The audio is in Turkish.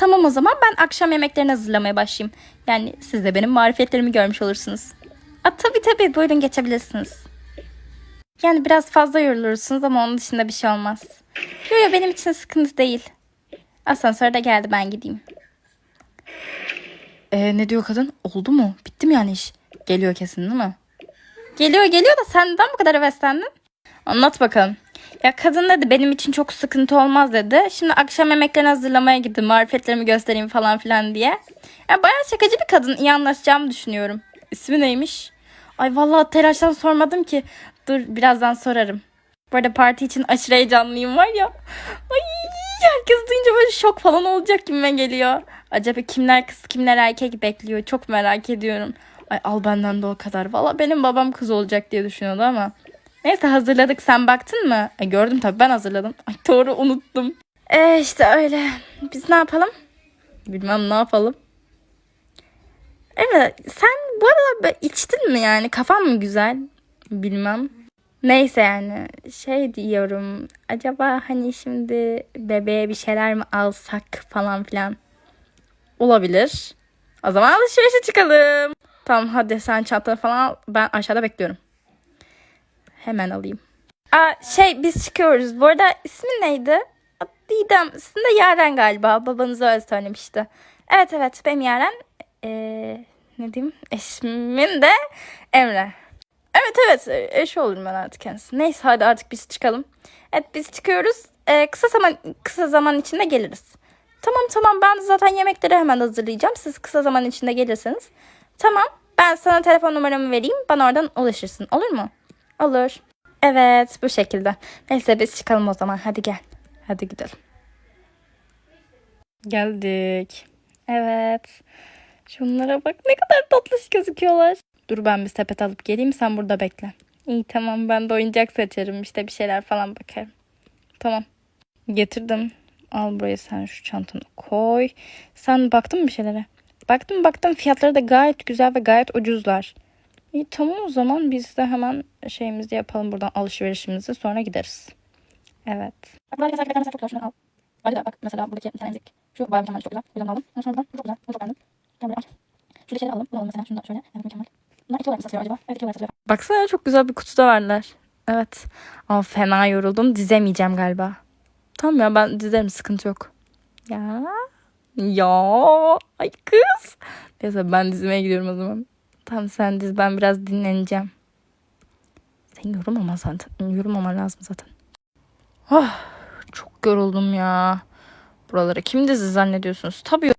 Tamam o zaman ben akşam yemeklerini hazırlamaya başlayayım. Yani siz de benim marifetlerimi görmüş olursunuz. Aa, tabii tabii buyurun geçebilirsiniz. Yani biraz fazla yorulursunuz ama onun dışında bir şey olmaz. Yok yok benim için sıkıntı değil. Asansör de geldi ben gideyim. Ee, ne diyor kadın? Oldu mu? Bitti mi yani iş? Geliyor kesin değil mi? Geliyor geliyor da sen neden bu kadar heveslendin? Anlat bakalım. Ya kadın dedi benim için çok sıkıntı olmaz dedi. Şimdi akşam yemeklerini hazırlamaya gittim. Marifetlerimi göstereyim falan filan diye. Ya bayağı şakacı bir kadın. İyi anlaşacağımı düşünüyorum. İsmi neymiş? Ay vallahi telaştan sormadım ki. Dur birazdan sorarım. Bu arada parti için aşırı heyecanlıyım var ya. Ay herkes duyunca böyle şok falan olacak gibime geliyor. Acaba kimler kız kimler erkek bekliyor çok merak ediyorum. Ay al benden de o kadar. Valla benim babam kız olacak diye düşünüyordu ama. Neyse hazırladık sen baktın mı? E, gördüm tabii ben hazırladım. Ay doğru unuttum. E işte öyle. Biz ne yapalım? Bilmem ne yapalım. Evet sen bu arada içtin mi yani? Kafan mı güzel? Bilmem. Neyse yani şey diyorum. Acaba hani şimdi bebeğe bir şeyler mi alsak falan filan. Olabilir. O zaman alışverişe çıkalım. Tamam hadi sen çantanı falan al. Ben aşağıda bekliyorum. Hemen alayım. Aa, şey biz çıkıyoruz. Bu arada ismin neydi? Didem. Sizin de Yaren galiba. Babanız öyle söylemişti. Evet evet benim Yaren. Ee, ne diyeyim? Eşimin de Emre. Evet evet eş olurum ben artık kendisi. Neyse hadi artık biz çıkalım. Evet biz çıkıyoruz. Ee, kısa zaman kısa zaman içinde geliriz. Tamam tamam ben zaten yemekleri hemen hazırlayacağım. Siz kısa zaman içinde gelirseniz. Tamam ben sana telefon numaramı vereyim. Bana oradan ulaşırsın olur mu? Olur. Evet bu şekilde. Neyse biz çıkalım o zaman. Hadi gel. Hadi gidelim. Geldik. Evet. Şunlara bak ne kadar tatlış gözüküyorlar. Dur ben bir sepet alıp geleyim sen burada bekle. İyi tamam ben de oyuncak seçerim işte bir şeyler falan bakarım. Tamam. Getirdim. Al buraya sen şu çantanı koy. Sen baktın mı bir şeylere? Baktım baktım fiyatları da gayet güzel ve gayet ucuzlar. İyi tamam o zaman biz de hemen şeyimizi yapalım buradan alışverişimizi sonra gideriz. Evet. Bak burada mesela çok güzel. Al. Hadi de bak mesela buradaki bir tane emzik. Şu bayağı mükemmel çok güzel. Yüzden aldım. Ondan sonra buradan bu çok güzel. Bunu çok beğendim. Gel buraya al. Şuradakileri alalım. Bunu alalım mesela. Şunu da şöyle. Evet mükemmel. Bunlar iki olarak satılıyor acaba? Evet iki olarak satılıyor. Baksana çok güzel bir kutuda verdiler. Evet. Ama fena yoruldum. Dizemeyeceğim galiba. Tamam ya ben dizerim sıkıntı yok. Ya. Ya. Ay kız. Neyse ben dizmeye gidiyorum o zaman. Tamam sen diz ben biraz dinleneceğim. Sen yorulmama zaten. Yorulmaman lazım zaten. Oh, çok yoruldum ya. Buralara kim dizi zannediyorsunuz? Tabii